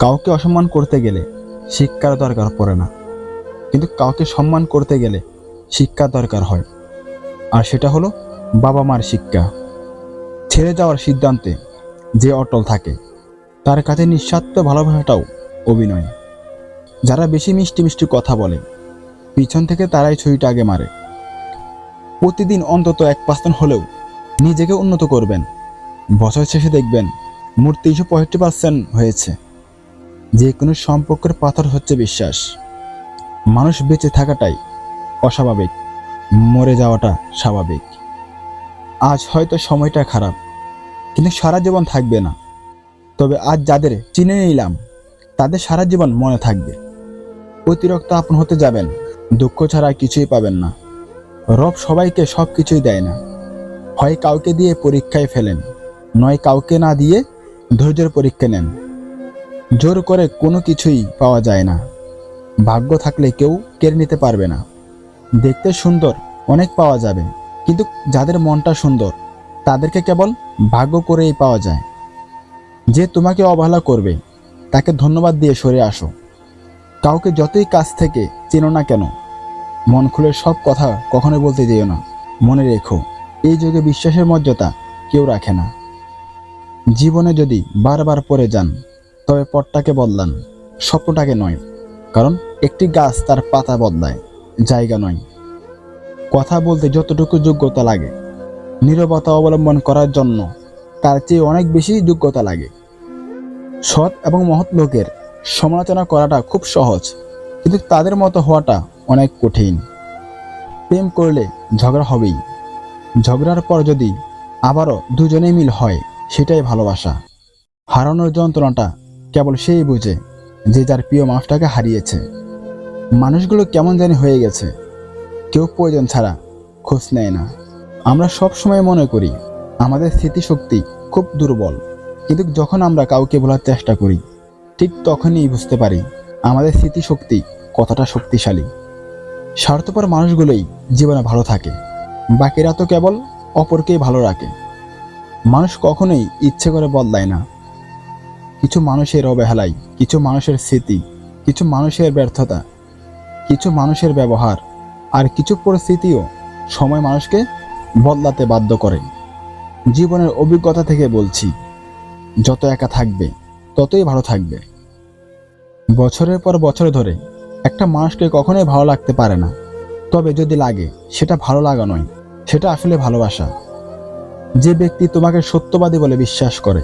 কাউকে অসম্মান করতে গেলে শিক্ষার দরকার পড়ে না। কিন্তু কাউকে সম্মান করতে গেলে শিক্ষা দরকার হয়। আর সেটা হলো বাবা মার শিক্ষা। ছেড়ে যাওয়ার সিদ্ধান্তে যে অটল থাকে, তার কাছে নিঃস্বার্থ ভালোবাসাটাও অভিনয়। যারা বেশি মিষ্টি মিষ্টি কথা বলে, পিছন থেকে তারাই ছুরিটা আগে মারে। প্রতিদিন অন্তত এক পার্সেন্ট হলেও নিজেকে উন্নত করবেন। বছর শেষে দেখবেন মোট তিনশো পঁয়ষট্টি পার্সেন্ট হয়েছে। যে কোনো সম্পর্কের পাথর হচ্ছে বিশ্বাস। মানুষ বেঁচে থাকাটাই অস্বাভাবিক, মরে যাওয়াটা স্বাভাবিক। আজ হয়তো সময়টা খারাপ, কিন্তু সারা জীবন থাকবে না। তবে আজ যাদের চিনে নিলাম, তাদের সারা জীবন মনে থাকবে। অতিরিক্ত আপন হতে যাবেন, দুঃখ ছাড়া কিছুই পাবেন না। রব সবাইকে সব কিছুই দেয় না। হয় কাউকে দিয়ে পরীক্ষায় ফেলেন, নয় কাউকে না দিয়ে ধৈর্যের পরীক্ষা নেন। জোর করে কোনো কিছুই পাওয়া যায় না। ভাগ্য থাকলে কেউ কেড়ে নিতে পারবে না। দেখতে সুন্দর অনেক পাওয়া যাবে, কিন্তু যাদের মনটা সুন্দর, তাদেরকে কেবল ভাগ্য করেই পাওয়া যায়। যে তোমাকে অবহেলা করবে, তাকে ধন্যবাদ দিয়ে সরে আসো। কাউকে যতই কাছ থেকে চেনো না কেন, মন খুলে সব কথা কখনো বলতে যেও না। মনে রেখো, এই যুগে বিশ্বাসের মর্যাদা কেউ রাখে না। জীবনে যদি বারবার পড়ে যান তবে পটটাকে বদলান। স্বপ্নটাকে নয়, কারণ একটি গাছ তার পাতা বদলায়, জায়গা নয়। কথা বলতে যতটুকু যোগ্যতা লাগে, নীরবতা অবলম্বন করার জন্য তার চেয়ে অনেক বেশি যোগ্যতা লাগে। সৎ এবং মহৎ লোকের সমালোচনা করাটা খুব সহজ, কিন্তু তাদের মতো হওয়াটা অনেক কঠিন। প্রেম করলে ঝগড়া হবেই। ঝগড়ার পর যদি আবারও দুজনে মিল হয়, সেটাই ভালোবাসা। হারানোর যন্ত্রণাটা কেবল সেই বুঝে যে যার প্রিয় মানুষটাকে হারিয়েছে। মানুষগুলো কেমন জানি হয়ে গেছে। কেউ প্রয়োজন ছাড়া খোঁজ নেয় না। আমরা সব সময় মনে করি, আমাদের স্মৃতিশক্তি খুব দুর্বল। কিন্তু যখন আমরা কাউকে বলার চেষ্টা করি, ঠিক তখনই বুঝতে পারি আমাদের স্মৃতিশক্তি কতটা শক্তিশালী। স্বার্থপর মানুষগুলোই জীবনে ভালো থাকে, বাকিরা তো কেবল অপরকেই ভালো রাখে। মানুষ কখনোই ইচ্ছে করে বদলায় না। কিছু মানুষের অবহেলাই, কিছু মানুষের স্মৃতি, কিছু মানুষের ব্যর্থতা, কিছু মানুষের ব্যবহার, আর কিছু পরিস্থিতিও সময় মানুষকে বদলাতে বাধ্য করে। জীবনের অভিজ্ঞতা থেকে বলছি, যত একা থাকবে, ততই ভালো থাকবে। বছরের পর বছর ধরে একটা মানুষকে কখনোই ভালো লাগতে পারে না। তবে যদি লাগে, সেটা ভালো লাগা নয়, সেটা আসলে ভালোবাসা। যে ব্যক্তি তোমাকে সত্যবাদী বলে বিশ্বাস করে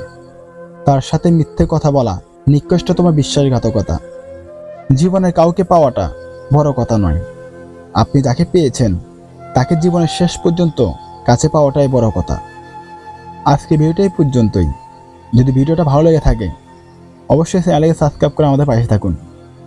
তার সাথে মিথ্যে কথা বলা নিকৃষ্টতম বিশ্বাসঘাতকতা। জীবনের কাউকে পাওয়াটা বড় কথা নয়। আপনি যাকে পেয়েছেন, তাকে জীবনের শেষ পর্যন্ত কাছে পাওয়াটাই বড় কথা। আজকে ভিডিওটাই পর্যন্তই। যদি ভিডিওটা ভালো লেগে থাকে, অবশ্যই চ্যানেলকে সাবস্ক্রাইব করে আমাদের পাশে থাকুন।